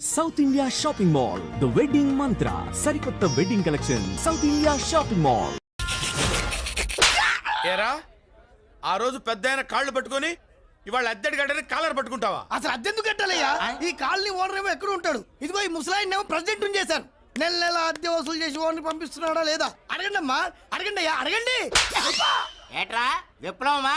South India Shopping Mall the Wedding Mantra సరికొత్త wedding collection South India Shopping Mall ఏరా? ఆ రోజు పెద్ద ఆయన కాళ్ళు పట్టుకొని ఇవాళ అద్దెడి గడ్డని కాలర్ పట్టుకుంటావా? అసలు అద్దెందుకు కట్టాలయ్యా? ఈ కాలనీ ఓనర్ ఏమో ఎక్కడ ఉంటాడు? ఇదిగో ఈ ముసలాయిన్ ఏమో ప్రెసిడెంట్ చేశారు. నెల నెల అద్దె వసూలు చేసి ఓనర్ పంపిస్తున్నాడా లేదా? అడగండి అమ్మా అడగండి అయ్యా అడగండి. ఏట్రా విప్లవమా?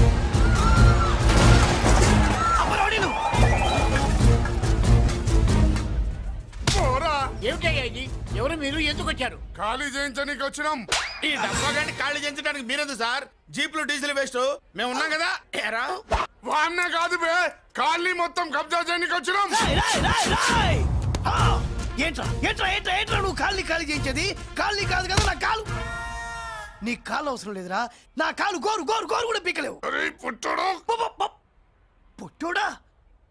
ఇది ఎవరు మీరు? ఎందుకు వచ్చారు? ఖాళీ చేయించడానికి వచ్చినాం. ఈ డబ్బా గండి కాళ్ళు చేయించడానికి మీరెందు సార్? జీప్లు డీజిల్ వేస్ట్. మేము ఉన్నాం కదా. ఏరా? వాన్న కాదు బే ఖాళీ మొత్తం కబ్జా చేయడానికి వచ్చినాం. రాయ్, రాయ్, రాయ్, రాయ్. ఆ! ఏంట్రా ఏంట్రా ఏంట్రా ఏంట్రా నువ్వు కాళ్ళని ఖాళీ చేయించేది? కాళ్ళని కాదు కదా నా కాలు? నీ కాలు అవసరం లేదురా. నా కాలు గోరు గోరు గోరు కూడా పీకలేవు. అరే పుట్టడు? పుట్టోడా?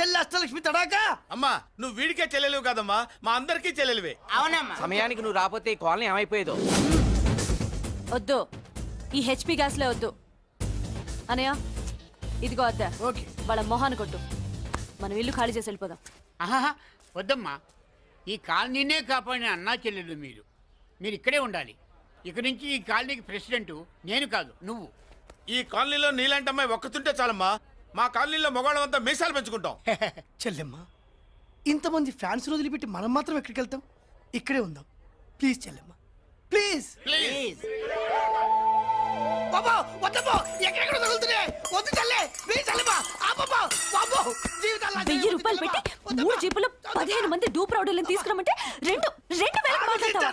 చెల్లి అష్టలక్ష్మి తడాకా? అమ్మా నువ్వు వీడికే చెల్లెలివి కాదమ్మా మా అందరికీ చెల్లెలివే. అవునమ్మా. సమయానికి నువ్వు రాకపోతే ఈ కాలనీ ఏమైపోయేదో. వద్దు. ఈ హెచ్పి గ్యాస్లే వద్దు. అనయ్య ఇదిగో అద్దా. ఓకే. వాళ్ళ మొహాన్ని కొట్టు. మనం ఇల్లు ఖాళీ చేసి వెళ్ళిపోదాం. ఆహా వద్దమ్మా. ఈ కాలనీనే కాపాడిన అన్నా చెల్లెలు మీరు. మీరు ఇక్కడే ఉండాలి. ఇక నుంచి ఈ కాలనీకి ప్రెసిడెంట్ నేను కాదు నువ్వు. ఈ కాలనీలో నీలాంటి అమ్మాయి ఒక్కతుంటే చాలమ్మా. మా కాలనీలో మగవాళ్ళంతా మీసాలు పెంచుకుంటాం. చెల్లెమ్మ ఇంతమంది ఫ్యాన్స్ వదిలిపెట్టి మనం మాత్రం ఎక్కడికి వెళ్తాం ఇక్కడే ఉందాం. Please Chellemma please. ప్లీజ్. బాబా వద్దమ్మో ఎక్కడెక్కడ తగులుతున్నాయి? వద్దు చెల్లె ప్లీజ్ చెల్లెమ్మ ఆపమ్మా బాబో జీవితాలు వెయ్యి రూపాయలు పెట్టి మూడు జీపులు పదిహేను మంది డూప్ రౌడీలను తీసుకురమ్మంటే రెండు రెండు వేలకు మాట్లాడతావా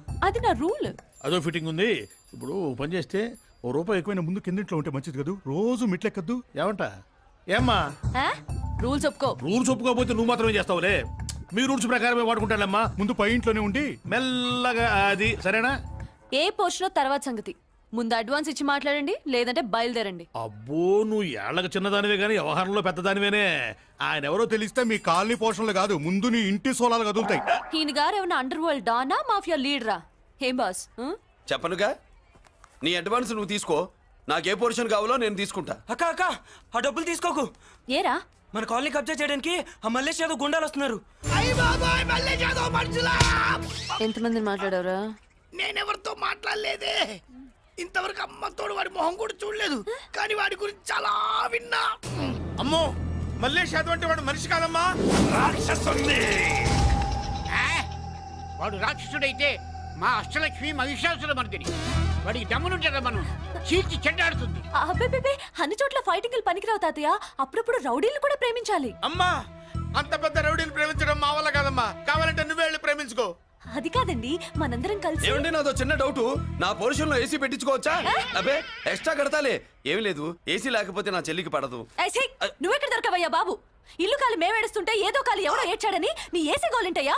అది నా రూల్. అదో ఫిట్టింగ్ ఉంది. ఇప్పుడు ఓ పని చేస్తే ఓ రూపాయి ఎక్కువైనా ముందు కిందింట్లో ఉంటే మంచిది కదూ? రోజు మెట్లెక్కద్దు. ఏమంట? ఏమ్మా? రూల్స్ ఒప్పుకో. రూల్స్ ఒప్పుకోకపోతే నువ్వు మాత్రమే చేస్తావులే. మీ రూల్స్ ప్రకారమే వాడుకుంటానమ్మా. ముందు పై ఇంట్లోనే ఉండి. మెల్లగా అది సరేనా? ఏ పోర్షన్ తర్వాత సంగతి. ముందు అడ్వాన్స్ ఇచ్చి మాట్లాడండి లేదంటే బయలుదేరండి. అబ్బో నువ్వు ఏళ్ళకి చిన్నదానివే కానీ వ్యవహారంలో పెద్దదానివేనే. ఆయన ఎవరో తెలిస్తే మీ కాలనీ పోషణలు కాదు. ముందు నీ ఇంటి సోలాలు కదులుతాయి. ఈయన గారు ఏమైనా అండర్ వరల్డ్ డానా మాఫియా లీడరా? ఏం బాస్? చెప్పనుగా? నీ అడ్వాన్స్ నువ్వు తీసుకో. నాకే పోర్షన్ కావాలో నేను తీసుకుంటా. అక్క అక్క ఆ డబ్బులు తీసుకోకు. ఏరా? మన కాలనీ కబ్జా చేయడానికి ఆ మల్లేష్ యాదవ్ గుండాలు వస్తున్నారు. ఎంతమందిని మాట్లాడారా నేనెవరితో మాట్లాడలేదే. ఇంతవరకు అమ్మతోడు వాడి మొహం కూడా చూడలేదు. కానీ వాడి గురించి చాలా విన్నా. అమ్మో మల్లేష్ యాదవ్ అంటే వాడు మనిషి కాదమ్మా. ఆ? వాడు రాక్షసుడైతే మా అష్టలక్ష్మి మహిషాసుల మర్దిని. వాడికి దమ్మునుంటారా మనం చీల్చి చెడ్డాడుతుంది. అబ్బే అన్ని చోట్ల ఫైటింగ్ పనికిరావు తాతయ్య. అప్పుడప్పుడు రౌడీలు కూడా ప్రేమించాలి. అమ్మా అంత పెద్ద రౌడీని ప్రేమించడం మా వల్ల కాదమ్మా. కావాలంటే నువ్వే వెళ్ళి ప్రేమించుకో. అది కాదండి మనందరం కలిసి ఏమండి నాదో చిన్న డౌట్. నా పోర్షన్లో ఏసీ పెట్టించుకోవచ్చా? అబ్బే ఎక్స్ట్రా కడతాలే. ఏమి లేదు ఏసీ లేకపోతే నా చెల్లికి పడదు! నువ్వెక్కడ దొరకవయ్యా బాబు? ఇల్లు కాలు మేమేడుస్తుంటే ఏదో కాలు ఎవరో ఏడ్చాడని నీ ఏసీ గోలింటయ్యా?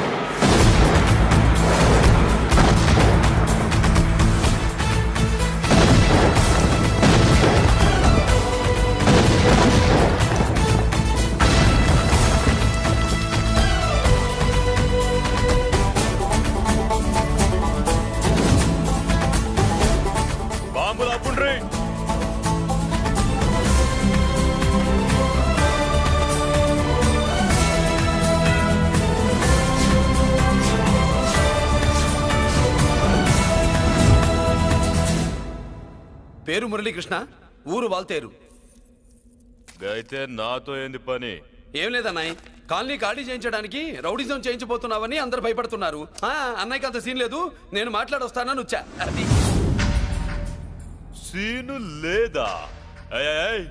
పేరు మురళీకృష్ణ ఊరు వాల్తేరు. అయితే నాతో ఏంది పని? ఏం లేదన్నాయ్ కాలనీ ఖాళీ చేయించడానికి రౌడిజం చేయించబోతున్నావని అందరు భయపడుతున్నారు. ఆ, అన్నయ్యకి అంత సీన్ లేదు. నేను మాట్లాడొస్తానని వచ్చా. అది. సీను లేదా? ఏయ్, ఏయ్,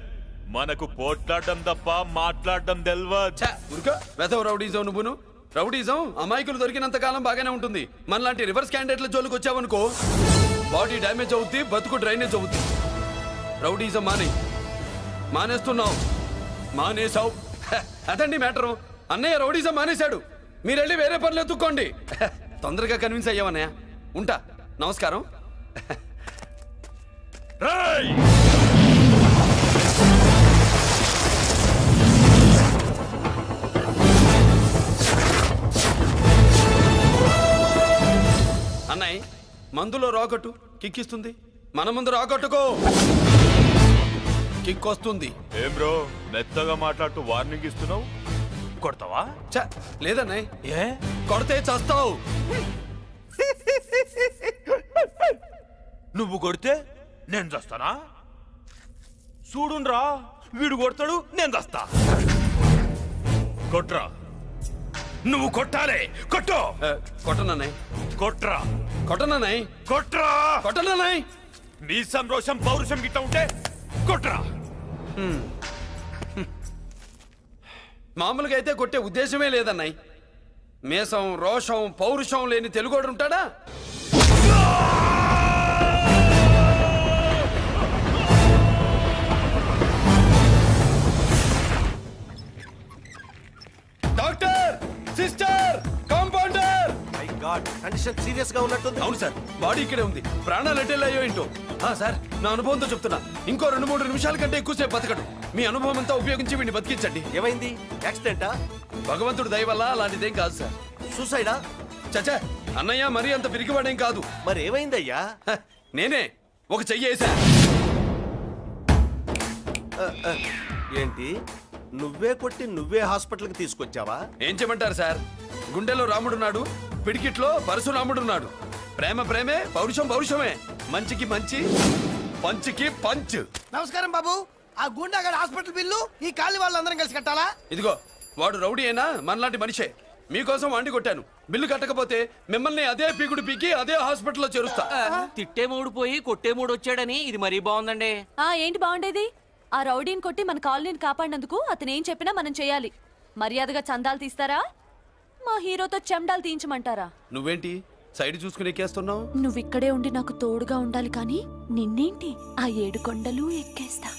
మనకు పోట్లాడడం తప్ప మాట్లాడడం తెల్వా ఛ, ఊరుకో. వెధవ రౌడీజం నువ్వును. రౌడీజం అమాయకులు దొరికినంత కాలం బాగానే ఉంటుంది. మనలాంటి రివర్స్ క్యాండిడేట్ల జోలికి వచ్చావనుకో బాడీ డ్యామేజ్ అవుద్ది బతుకు డ్రైనేజ్ అవుద్ది. రౌడీజం మానే. మానేస్తున్నావు. మానేసావు అదండి మ్యాటరు. అన్నయ్య రౌడీజం మానేశాడు. మీరెళ్ళి వేరే పనులు ఎత్తుక్కోండి. తొందరగా కన్విన్స్ అయ్యావన్నయ్య. ఉంటా. నమస్కారం. రేయ్! అన్నయ్య మందులో రాకట్టు కిక్కిస్తుంది మన ముందు రాకట్టుకో. కిక్ వస్తుంది. ఏం బ్రో మెత్తగా మాట్లాడుతూ వార్నింగ్ ఇస్తున్నావు? కొడతావా? ఛ, లేదన్నయ్య. ఏ? కొడితే చస్తావు. నువ్వు కొడితే నేను చస్తానా? చూడుండ్రా వీడు కొడతాడు నేను చస్తా. కొట్రా. నువ్వు కొట్టాలే. కొట్టు. కొట్టనన్నయ్ కొట్రా. కొట్టనన్నయ్ కొట్రా. కొట్టనన్నయ్ నీ సంతోషం పౌరుషం గిట్ట ఉంటే కొట్రా. మామూలుగా అయితే కొట్టే ఉద్దేశమే లేదన్నయ్ మేషం రోషం పౌరుషం లేని తెలుగోడు ఉంటాడా? Sister compounder! కండిషన్ సీరియస్గా ఉన్నట్టుంది. అవును సార్ బాడీ ఇక్కడే ఉంది. ప్రాణాలు ఎట్టెళ్ళి అయ్యో ఏంటో. ఆ, సార్ నా అనుభవంతో చెప్తున్నా. ఇంకో రెండు మూడు నిమిషాల కంటే ఎక్కువసేపు బతకడు. మీ అనుభవం అంతా ఉపయోగించి వీడిని బతికించండి. ఏమైంది? యాక్సిడెంటా భగవంతుడు దయ వల్ల అలాంటిదేం కాదు సార్. సూసైడా చచ్చా అన్నయ్య మరీ అంత పిరికివాడేం కాదు. మరి ఏమైందయ్యా? నేనే ఒక చెయ్యి వేసా ఏంటి? నువ్వే కొట్టి నువ్వే హాస్పిటల్కి తీసుకొచ్చావా? ఏం చేయమంటారు సార్? గుండెలో రాముడున్నాడు పిడికిట్లో పరశురాముడున్నాడు ప్రేమ ప్రేమే పౌరుషం పౌరుషమే. మంచికి మంచి పంచ్కి పంచ్. నమస్కారం బాబు. ఆ గుండాగడ్ హాస్పిటల్ బిల్లు ఈ కాలి వాళ్ళందరం కలిసి కట్టాలా? ఇదిగో వాడు రౌడీ అయినా మనలాంటి మనిషే. మీకోసం వండి కొట్టాను. బిల్లు కట్టకపోతే మిమ్మల్ని అదే పీకుడు పీకి అదే హాస్పిటల్లో చేరుస్తా. తిట్టే మూడు పోయి కొట్టే మూడు వచ్చాడని ఇది మరీ బాగుందండి. ఆ ఏంటి బాగుండేది? ఆ రౌడీని కొట్టి మన కాలనీని కాపాడినందుకు అతను ఏం చెప్పినా మనం చేయాలి. మర్యాదగా చందాలు తీస్తారా? మా హీరోతో చెండాలు తీయించమంటారా? నువ్వేంటి? సైడ్ చూసుకుని ఎక్కేస్తున్నావు? నువ్వు ఇక్కడే ఉండి నాకు తోడుగా ఉండాలి కానీ నిన్నేంటి? ఆ ఏడు కొండలు ఎక్కేస్తా.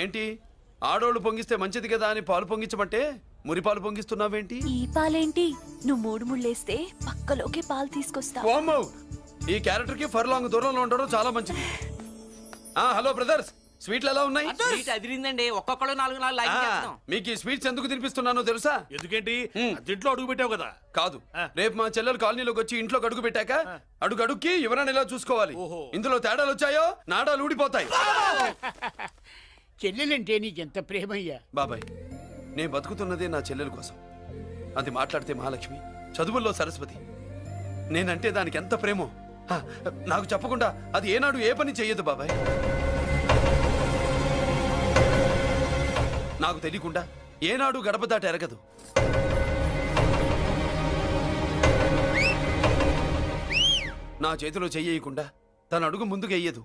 ఏంటి? ఆడోళ్ళు పొంగిస్తే మంచిది కదా అని పాలు పొంగించమంటే? మురి పాలు పొంగిస్తున్నావేంటి? ఈ పాలేంటి? నువ్వు మూడు ముళ్ళేస్తే పక్కలోకే పాలు తీసుకొస్తా. వామ్మో! ఈ క్యారెక్టర్కి ఫర్ లాంగ్ దూరంలో ఉండడం చాలా మంచిది. ఆ హలో బ్రదర్స్ స్వీట్లు ఎలా ఉన్నాయి? అదిరిందండి. ఒక్కొక్కడు నాలుగు నాలుగు లైక్ చేస్తాం. మీకు ఈ స్వీట్స్ ఎందుకు తినిపిస్తున్నానో తెలుసా? ఎందుకేంటి. దీంట్లో అడుగు పెట్టావు కదా. కాదు. రేపు మా చెల్లెలు కాలనీలోకి వచ్చి ఇంట్లో అడుగు పెట్టాక అడుగు అడుక్కి ఎవరైనా ఇలా చూసుకోవాలి. ఓహో. ఇందులో తేడాలు వచ్చాయో నాడాలు ఊడిపోతాయి. చెల్లెలంటే నీకెంత ప్రేమయ్యా? బాబాయ్. నేను బతుకుతున్నదే నా చెల్లెల కోసం. అది మాట్లాడితే మహాలక్ష్మి చదువుల్లో సరస్వతి. నేనంటే దానికి ఎంత ప్రేమో. నాకు చెప్పకుండా అది ఏనాడు ఏ పని చెయ్యదు బాబాయ్. నాకు తెలియకుండా ఏనాడు గడప దాట ఎరగదు. నా చేతిలో చెయ్యకుండా తన అడుగు ముందుకు వెయ్యదు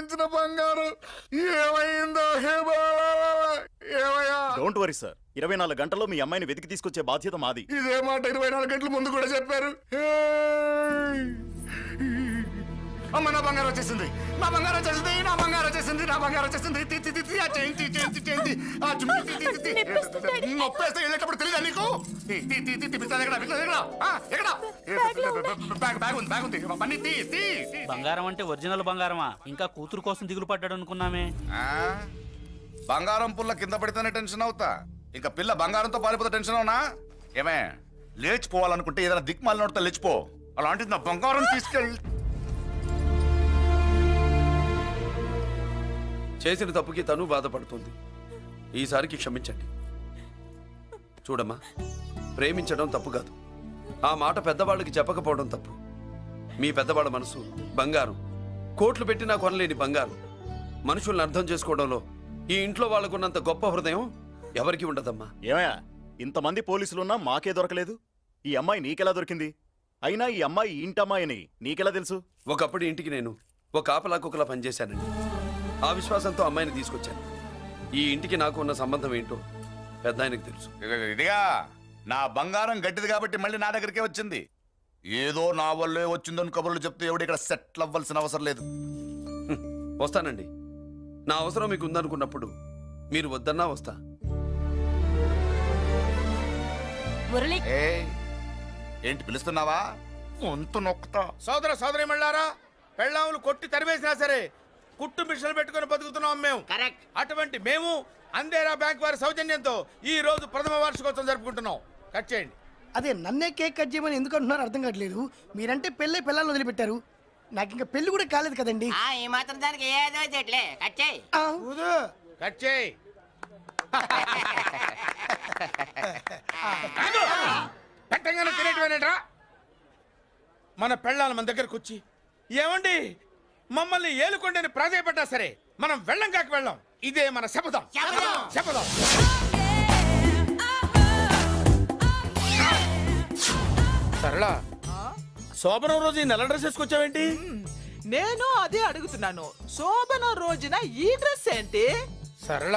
సంపాదించిన బంగారం. ఏమైందో హే! ఏమయ్యా? డోంట్ వరీ సార్ ఇరవై నాలుగు గంటల్లో మీ అమ్మాయిని వెతికి తీసుకొచ్చే బాధ్యత మాది. ఇదే మాట ఇరవై నాలుగు గంటల ముందు కూడా చెప్పారు! అమ్మ నా బంగారం వచ్చేసింది నా బంగారం వచ్చేసింది నా బంగారం వచ్చేసింది నా బంగారం వచ్చేసింది తి, తి, తి, తి, ఆ చేయించి చేయించి చేయించి ఆ చుమ్మి తి, తి, తి, తి. నొప్పేస్తే వెళ్ళేటప్పుడు తెలియదా నీకు తి, తి, తి, తి, తి, పిస్తాది ఎక్కడ పిస్తాది ఎక్కడ ఆ, ఎక్కడ బ్యాగ్ బ్యాగ్ ఉంది బ్యాగ్ ఉంది పని తీ తీ. బంగారం అంటే ఒరిజినల్ బంగారమా ఇంకా కూతురు కోసం దిగులు పడ్డాడు అనుకున్నామే ఆ? బంగారం పుల్ల కింద పడితేనే టెన్షన్ అవుతా ఇంకా పిల్ల బంగారంతో పారిపోతే టెన్షన్ అవునా ఏమే లేచిపోవాలనుకుంటే ఏదైనా దిక్మాల నోడితే లేచిపో అలాంటిది నా బంగారం తీసుకెళ్ళి చేసిన తప్పుకి తను బాధపడుతుంది. ఈసారికి క్షమించండి. చూడమ్మా ప్రేమించడం తప్పు కాదు. ఆ మాట పెద్దవాళ్ళకి చెప్పకపోవడం తప్పు. మీ పెద్దవాళ్ళ మనసు బంగారం. కోట్లు పెట్టినా కొనలేని బంగారం. మనుషుల్ని అర్థం చేసుకోవడంలో ఈ ఇంట్లో వాళ్ళకున్నంత గొప్ప హృదయం ఎవరికి ఉండదమ్మా. ఏమయ్యా ఇంతమంది పోలీసులున్నా మాకే దొరకలేదు. ఈ అమ్మాయి నీకెలా దొరికింది? అయినా ఈ అమ్మాయి ఈ ఇంటమ్మాయిని నీకెలా తెలుసు? ఒకప్పుడు ఇంటికి నేను ఒక ఆపలా కుక్కలా పనిచేశానండి. ఆ విశ్వాసంతో అమ్మాయిని తీసుకొచ్చాను. ఈ ఇంటికి నాకు ఉన్న సంబంధం ఏంటో పెద్ద ఆయనకు తెలుసు. ఇదిగా నా బంగారం గట్టిది కాబట్టి మళ్ళీ నా దగ్గరికే వచ్చింది. ఏదో నా వల్లే వచ్చిందని కబుర్లు చెప్తే ఎవడు ఇక్కడ సెటిల్ అవ్వాల్సిన అవసరం లేదు. వస్తానండి. నా అవసరం మీకు ఉందనుకున్నప్పుడు మీరు వద్దన్నా వస్తా. మురళి. ఏ ఏంటి పిలుస్తున్నావా? వంతు నొక్కుతా. సోదర సోదరి మళ్ళారా పెళ్ళాములు కొట్టి తరివేసినా సరే కుట్టు మిషన్లు పెట్టుకొని బతుకుతున్నాం మేము. కరెక్ట్. అటువంటి మేము అందేరా బ్యాంక్ వారి సౌజన్యంతో ఈ రోజు ప్రథమ వార్షికోత్సవం జరుపుకుంటున్నాం. కట్ చేయండి. అదే నన్నే కేక్ కట్ చేయమని ఎందుకు అంటున్నారో? అర్థం కావట్లేదు. మీరంటే పెళ్ళై పిల్లల్ని వదిలిపెట్టారు. నాకు ఇంకా పెళ్ళి కూడా కాలేదు కదండి. ఆ ఈ మాత్రం దానికి ఏదో చెట్లే. కచ్చేయి ఆ, కట్ చేయి. పెట్టంగానే తినేటివేనేట్రా మన పెళ్ళాలి మన దగ్గరకు వచ్చి ఏమండి? మమ్మల్ని ఏలుకొండని ప్రాధాయపడ్డా సరే మనం వెళ్ళం కాక వెళ్ళం. ఇదే మన శపథం. శపథం. సరళ శోభనం రోజు ఈ నల్ల డ్రెస్ వేసుకొచ్చావేంటి? నేను అదే అడుగుతున్నాను. శోభన రోజున ఈ డ్రెస్ ఏంటి? సరళ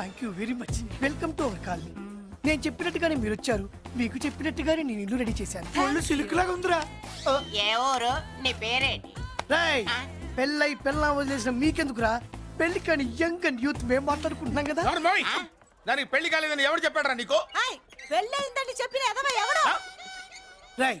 Thank you very much welcome to our colony నేను చెప్పినట్టుగానే మీరు వచ్చారు మీకు చెప్పినట్టుగానే నేను ఇల్లు రెడీ చేశాను. ఒళ్ళు సిల్క్ లాగా ఉందిరా. ఏ ఊరు? నీ పేరేంటి? రేయ్ పెళ్ళై పెళ్ళ వదిలేసిన మీకెందుకురా? పెళ్ళి కాని యంగ్ అండ్ యూత్ మేము మాట్లాడుకుంటున్నాం కదా. ఎవరు? దానికి పెళ్ళి కాలేదని ఎవరు చెప్పాడరా నీకు? పెళ్ళయిందని చెప్పిన ఎదవ ఎవడు? రాయ్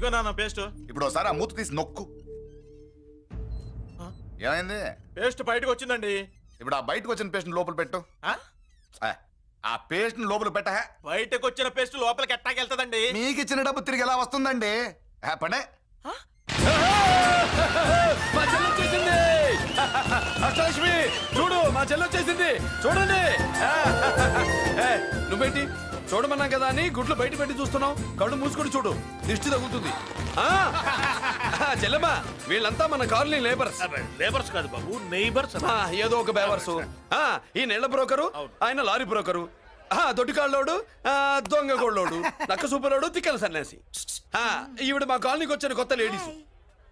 ఇదిగో నాన్న పేస్ట్. ఇప్పుడు ఒకసారి ఆ మూత తీసి నొక్కు. ఏమైంది? పేస్ట్ బయటకు వచ్చిందండి. ఇప్పుడు ఆ బయటకు వచ్చిన పేస్ట్ లోపల పెట్టు. ఆ? ఆ, ఆ పేస్ట్ లోపల పెట్ట బయటకు వచ్చిన పేస్ట్ లోపలికి ఎట్టాకెళ్తదండి మీకు ఇచ్చిన డబ్బు తిరిగి ఎలా వస్తుందండి? ఆ, పనే. మా చెల్లి వచ్చేసింది. అష్టలక్ష్మి చూడు మా చెల్లి వచ్చేసింది. చూడండి. ఏ, నువ్వేంటి? చూడమన్నాం కదా అని గుడ్లు బయట పెట్టి చూస్తున్నావు కళ్ళు మూసుకొని చూడు. దిష్టి తగులుతుంది. ఆ, చెల్లెమ్మా వీళ్ళంతా మన కాలనీ లేబర్స్. లేబర్స్ కాదు బాబు నైబర్స్ ఆ, ఏదో ఒక బేవర్సు. ఆ, ఈ నెల బ్రోకరు ఆయన లారీ బ్రోకరు. ఆ, దొడ్డికాళ్ళోడు ఆ, దొంగ గోళ్ళోడు నక్క సూపరోడు తిక్కల సన్యాసి. ఆ, ఈవిడ మా కాలనీకి వచ్చిన కొత్త లేడీస్.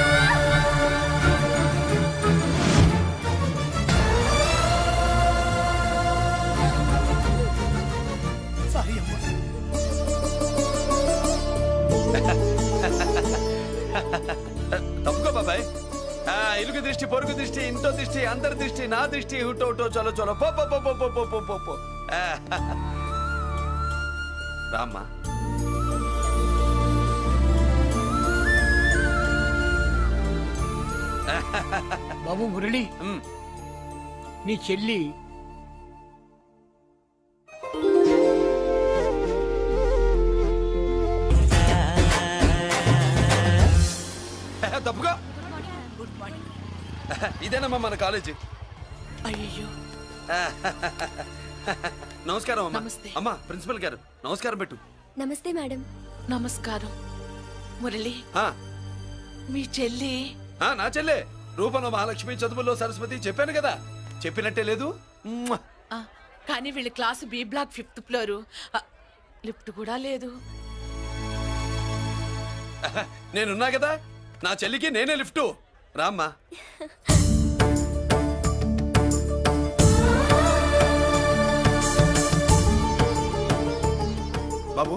తప్పుకో బాబాయ్. ఇలుగు దృష్టి పొరుగు దృష్టి ఇంటో దృష్టి అందరి దృష్టి నా దృష్టి హుటో హుటో చలో చలో పో పో పో పో పో పో పో పో. రామ్మా. బాబు మురళి. నీ చెల్లి. తప్పుకో. ఇదేనమ్మా మన కాలేజీ. అయ్యో నమస్కారం అమ్మా. నమస్తే. అమ్మా ప్రిన్సిపల్ గారు నమస్కారం పెట్టు. నమస్తే మేడం. నమస్కారం. మురళి. ఆ, మీ చెల్లి ఆ, నా చెల్లె రూపంలో మహాలక్ష్మి చదువుల్లో సరస్వతి చెప్పాను కదా. చెప్పినట్టే లేదు? మ్మ్. ఆ, కానీ వీళ్ళ class B block fifth floor. ఆ, లిఫ్ట్ కూడా లేదు. నేనున్నా కదా? నా చెల్లికి నేనే లిఫ్ట్. రామ్మా. బాబు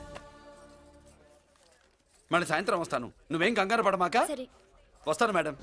మళ్ళీ సాయంత్రం వస్తాను. నువ్వేం కంగారు పడమాక? సరే. వస్తాను మేడం.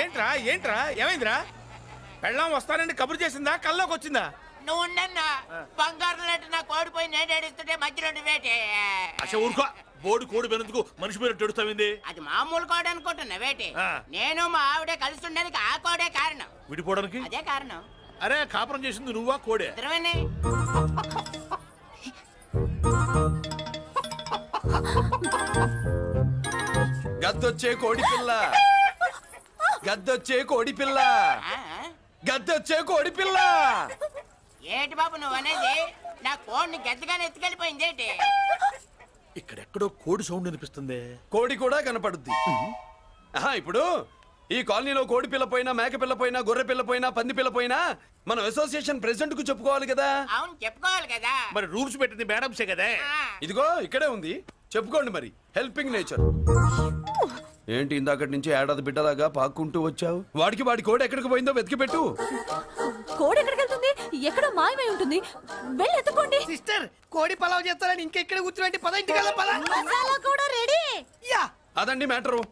ఏంట్రా ఏంట్రా? ఏమైందిరా? పెళ్ళం వస్తానండి కబురు చేసిందా? కల్లోకి వచ్చిందా? నువ్వు ఉండన్నా బంగారం లాంటి నాకు ఓడిపోయి నేను ఏడుస్తుంటే మధ్యలో నువ్వేటే. అసలు ఊరుకో. బోర్డు కోడి పెనందుకు మనిషి మీద తెడుస్తావింది అది మామూలు కోడ అనుకుంటున్నా వేటి ఆ. నేను మా ఆవిడే కలిసి ఉండడానికి ఆ కోడే కారణం. విడిపోవడానికి? అదే కారణం. అరే కాపురం చేసింది నువ్వా కోడే? ఇద్దరమేనే. గద్దొచ్చే కోడి పిల్ల. గద్దొచ్చే కోడి పిల్ల. ఆ? గద్దొచ్చే కోడి పిల్ల. ఏటి బాబు నువ్వు అనేది? నా కోడిని గద్దగానే ఎత్తుకెళ్ళిపోయింది ఏంటి? ఇక్కడెక్కడో కోడి సౌండ్ అనిపిస్తుంది కోడి కూడా కనపడుద్ది. ఆహా, ఇప్పుడు ఈ కాలనీలో కోడి పిల్ల పోయినా మేక పిల్ల పోయినా గొర్రె పిల్ల పోయినా పంది పిల్ల పోయినా మనం అసోసియేషన్ ప్రెసిడెంట్కు చెప్పుకోవాలి కదా? అవును చెప్పుకోవాలి కదా. మరి రూల్స్ పెట్టింది మేడమ్సే కదా. ఇదిగో ఇక్కడే ఉంది. చెప్పుకోండి మరి. హెల్పింగ్ నేచర్ ఏంటి ఇందాకటి నుంచి ఏడాది బిడ్డలాగా పాక్కుంటూ వచ్చావు? వాడికి వాడి కోడి ఎక్కడికి పోయిందో వెతికి పెట్టు. కోడి ఎక్కడికి ఎక్కడో మాయమై ఉంటుంది. వెళ్ళి ఎత్తుకోండి. సిస్టర్ కోడి పలావ్ చేస్తారని ఇంకెక్కడ కూర్చోండి పద ఇంటికి మసాలా కూడా రెడీ. యా. అదండి మ్యాటరు.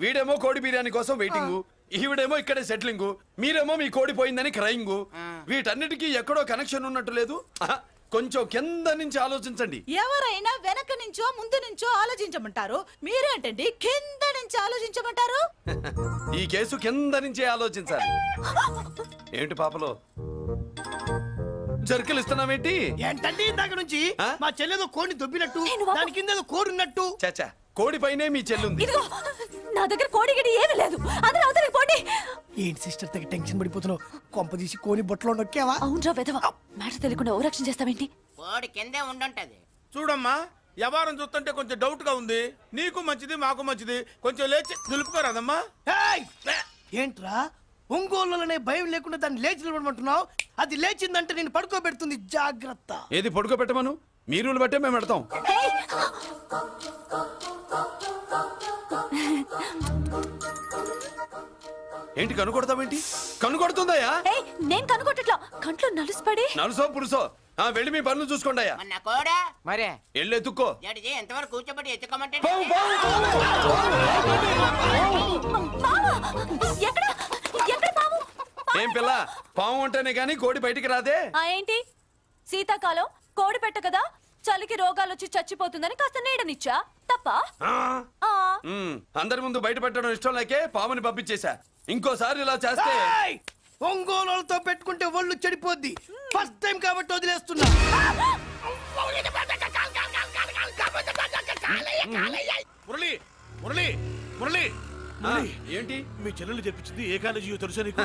వీడేమో కోడి బిర్యానీ కోసం వెయిటింగ్. ఈవిడేమో ఇక్కడే సెటిలింగ్. మీరేమో మీ కోడి పోయిందని క్రయింగ్. వీటన్నిటికీ ఎక్కడో కనెక్షన్ ఉన్నట్టు లేదు. ఆహా, కొంచెం కింద నుంచి ఆలోచించండి. ఎవరైనా వెనక నుంచో ముందు నుంచో ఆలోచించమంటారు? మీరేంటండి కింద నుంచి ఆలోచించమంటారు? ఈ కేసు కింద నుంచే ఆలోచించాలి. ఏంటి పాపలో? జర్కలు ఇస్తున్నావేంటి? ఏంటండి ఇందాక నుంచి? ఆ? మా చెల్లెదో కోడిని దొబ్బినట్టు నేను వాపు- దాని కింద ఏదో కోడి ఉన్నట్టు చాచా కోడి పైనే మీ చెల్లుంది. ఇదిగో నా దగ్గర కోడి గిడి ఏమీ లేదు. అందరూ అవతలికి పోండి. ఏంటి సిస్టర్ దగ్గర టెన్షన్ పడిపోతున్నావు? కొంప తీసి కోని బొట్టలో నొక్కావా? అవునరా వెధవ మ్యాటర్ తెలియకుండా ఓ రక్షణ చేస్తావేంటి? కోడి కిందే ఉండుంటది. చూడమ్మా వ్యవహారం చూస్తుంటే కొంచెం డౌట్గా ఉంది. నీకు మంచిది మాకు మంచిది. కొంచెం లేచి నిలుపుకోరాదమ్మా. ఏయ్! ఏంట్రా? ఒంగోలులోనే భయం లేకుండా దాన్ని లేచి నిలబడమంటున్నావు అది లేచిందంటే నేను పడుకోబెడుతుంది జాగ్రత్త ఏది పడుకోబెట్టమను మీ రూల్ బట్టే మేము పెడతాం ఏంటి కనుకొడతావేంటి కనుకొడుతుందయ్యా ఏయ్ నేను కనుగొట్టట్లా కంట్లో నలుసుపడి నలుసో పురుసో ఆ వెళ్ళి మీ పనులు చూసుకోండి అయ్యా మన కోడా మరే వెళ్ళి ఎత్తుక్కో జడిజి ఎంతవరకు కూర్చోబెట్టి ఎత్తుకోమంటే పావు, పావు, ఎక్కడ ఏం పిల్ల పాము అంటేనే గాని కోడి బయటికి రాదే? ఆ ఏంటి? శీతాకాలం కోడి పెట్ట కదా చలికి రోగాలు వచ్చి చచ్చిపోతుందని కాస్త నీడనిచ్చా? తప్ప? ఆ, ఆ. ఉమ్, అందరి ముందు బయట పెట్టడం ఇష్టం లేకే పాముని పంపించేశా. ఇంకోసారి ఇలా చేస్తే ఏయ్! ఒంగోలులతో పెట్టుకుంటే ఒళ్ళు చెడిపోద్ది. ఫస్ట్ టైం కాబట్టి వదిలేస్తున్నా. మురళి మురళి మురళి. ఆ, ఏంటి? మీ చెల్లెలు చెప్పించింది ఏ కాలేజీ తెలుసా నీకు?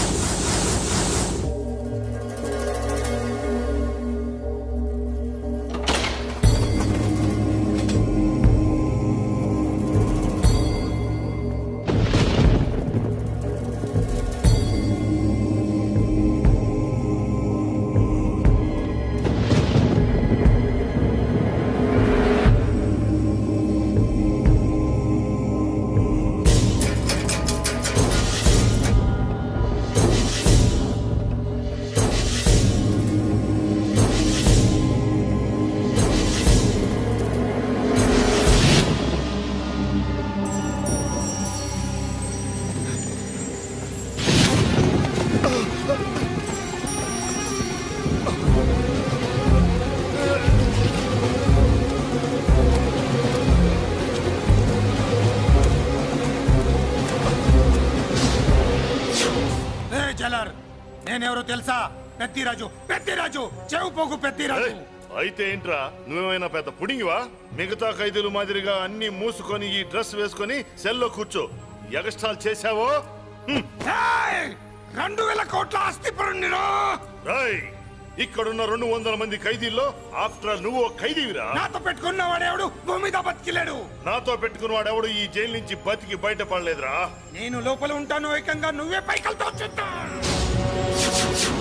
నేనెవరో తెలుసా? పెద్దిరాజు పెద్దిరాజు చెవు పోగు పెద్దిరాజు. అయితే ఏంట్రా? నువ్వేమైనా పెద్ద పుడింగివా? మిగతా ఖైదీలు మాదిరిగా అన్ని మూసుకొని ఈ డ్రెస్ వేసుకొని సెల్లో కూర్చో. ఎగస్ట్రాల్ చేశావో? హ్మ్. రెండు వేల కోట్ల ఆస్తి రాయ్ ఇక్కడున్న రెండు వందల మంది ఖైదీల్లో ఆఫ్టర్ నువ్వు ఒక ఖైదీవిరా? నాతో పెట్టుకున్న వాడేవాడు? భూమి మీద బతికిలేడు. నాతో పెట్టుకున్న వాడెవడు ఈ జైలు నుంచి బతికి బయటపడలేదురా? నేను లోపల ఉంటాను ఏకంగా నువ్వే పైకలతో చూద్దాం